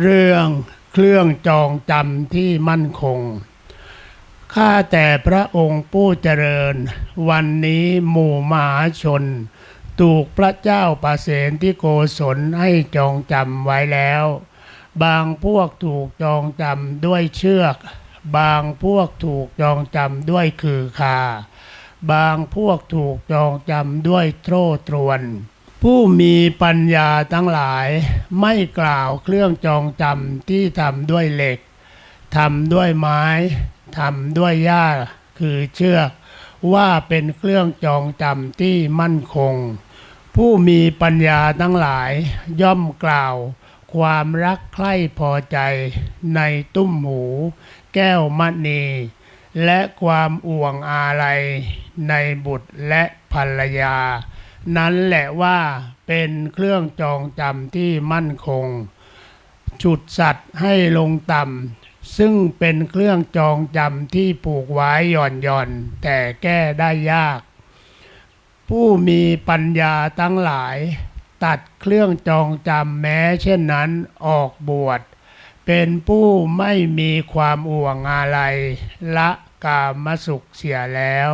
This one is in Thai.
เรื่องเครื่องจองจำที่มั่นคง ข้าแต่พระองค์ผู้เจริญ วันนี้หมู่มหาชน ถูกพระเจ้าประเสนที่โกศลให้จองจำไว้แล้ว บางพวกถูกจองจำด้วยเชือก บางพวกถูกจองจำด้วยคือคา บางพวกถูกจองจำด้วยโตรตรวน ผู้มีปัญญาทั้งหลายไม่กล่าวเครื่องจองจำที่ทำด้วยเหล็กทำด้วยไม้ทำด้วยหญ้าคือเชือกว่าเป็นเครื่องจองจำที่มั่นคง ผู้มีปัญญาทั้งหลายย่อมกล่าว ความรักใคร่พอใจในตุ้มหู แก้วมณี และความอ่วงอาลัยในบุตรและภรรยา นั้นแหละว่าเป็นเครื่องจองจำที่มั่นคง ฉุดสัตว์ให้ลงต่ำซึ่งเป็นเครื่องจองจำที่ผูกไว้หย่อนหย่อนแต่แก้ได้ยาก ผู้มีปัญญาทั้งหลาย ตัดเครื่องจองจำแม้เช่นนั้นออกบวชเป็นผู้ไม่มีความอ่วงอาลัยละกามสุขเสียแล้ว